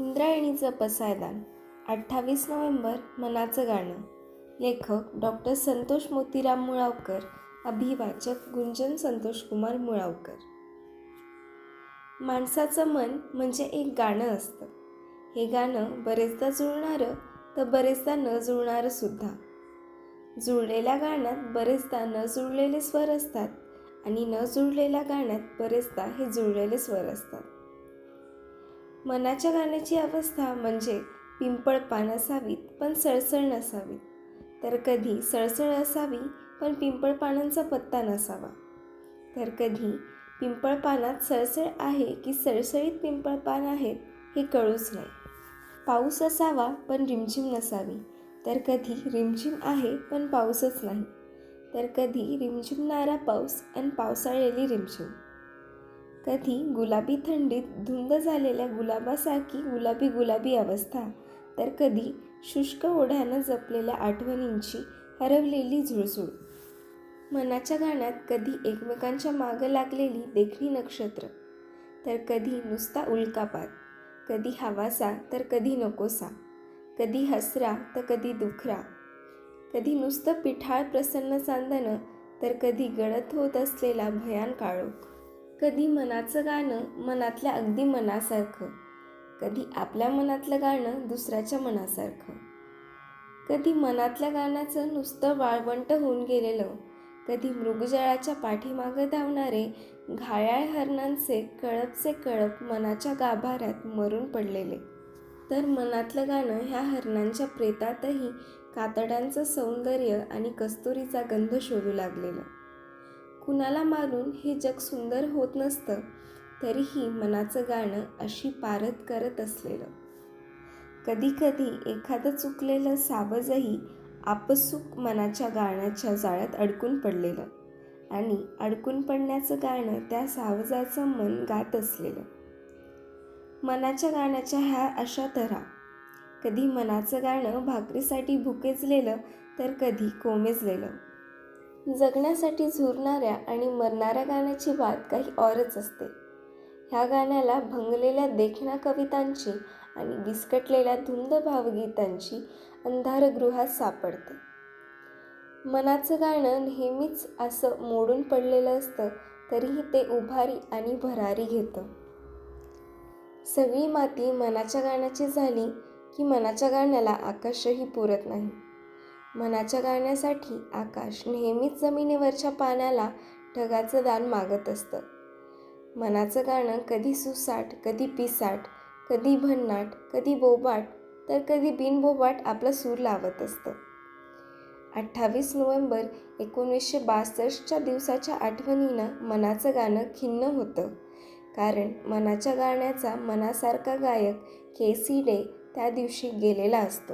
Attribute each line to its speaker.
Speaker 1: इंद्रायणीचं पसायदान. अठ्ठावीस नोव्हेंबर मनाचं गाणं. लेखक डॉक्टर संतोष मोतीराम मुळावकर. अभिवाचक गुंजन संतोष कुमार मुळावकर. माणसाचं मन म्हणजे एक गाणं असतं. हे गाणं बरेचदा जुळणारं तर बरेचदा न जुळणारं सुद्धा. जुळलेल्या गाण्यात बरेचदा न जुळलेले स्वर असतात आणि न जुळलेल्या गाण्यात बरेचदा हे जुळलेले स्वर असतात. मनाच्या गाण्याची अवस्था म्हणजे पिंपळ पान असावीत पण सळसळ नसावीत. तर कधी सळसळ असावी पण पिंपळ पानांचा पत्ता नसावा. तर कधी पिंपळ पानात सळसळ आहे की सळसळीत पिंपळ पान आहेत हे कळूच नाही. पाऊस असावा पण रिमझिम नसावी. तर कधी रिमझिम आहे पण पाऊसच नाही. तर कधी रिमझिमणारा पाऊस आणि पावसाळलेली रिमझिम. कधी गुलाबी थंडीत धुंद झालेल्या गुलाबासारखी गुलाबी गुलाबी अवस्था तर कधी शुष्क ओढ्यानं जपलेल्या आठवणींची हरवलेली झुळझुळ. मनाच्या गाण्यात कधी एकमेकांच्या मागं लागलेली देखणी नक्षत्र तर कधी नुसता उल्कापात कधी हवासा तर कधी नकोसा कधी हसरा तर कधी दुखरा कधी नुसतं पिठाळ प्रसन्न चांदणं तर कधी गळत होत असलेला भयान काळोख. कधी मनाचं गाणं मनातल्या अगदी मनासारखं. कधी आपल्या मनातलं गाणं दुसऱ्याच्या मनासारखं. कधी मनातल्या गाण्याचं नुसतं वाळवंट होऊन गेलेलं. कधी मृगजळाच्या पाठीमागं धावणारे घायाळ हरणांचे कळपचे कळप मनाच्या गाभाऱ्यात मरून पडलेले. तर मनातलं गाणं ह्या हरणांच्या प्रेतातही कातड्यांचं सौंदर्य आणि कस्तुरीचा गंध शोधू लागलेलं. कुणाला मारून हे जग सुंदर होत नसतं तरीही मनाचं गाणं अशी पारत करत असलेलं. कधीकधी एखादं चुकलेलं सावजही आपसूक मनाच्या गाण्याच्या जाळ्यात अडकून पडलेलं आणि अडकून पडण्याचं गाणं त्या सावजाचं मन गात असलेलं. मनाच्या गाण्याच्या ह्या अशा तऱ्हा कधी मनाचं गाणं भाकरीसाठी भुकेजलेलं तर कधी कोमेजलेलं. जगण्यासाठी झुरणाऱ्या आणि मरणाऱ्या गाण्याची बात काही औरच असते. ह्या गाण्याला भंगलेल्या देखण्या कवितांची आणि विस्कटलेल्या धुंद भावगीतांची अंधारगृहात सापडते. मनाचं गाणं नेहमीच असं मोडून पडलेलं असतं तरीही ते उभारी आणि भरारी घेतं. सगळी माती मनाच्या गाण्याची झाली की मनाच्या गाण्याला आकाशही पुरत नाही. मनाच्या गाण्यासाठी आकाश नेहमीच जमिनीवरच्या पाण्याला ढगाचं दान मागत असतं. मनाचं गाणं कधी सुसाट कधी पिसाट कधी भन्नाट कधी बोबाट तर कधी बिनबोबाट आपला सूर लावत असतं. अठ्ठावीस नोव्हेंबर एकोणीसशे बासष्टच्या दिवसाच्या आठवणीनं मनाचं गाणं खिन्न होतं. कारण मनाच्या गाण्याचा मनासारखा गायक के सी डे त्या दिवशी गेलेला असतो.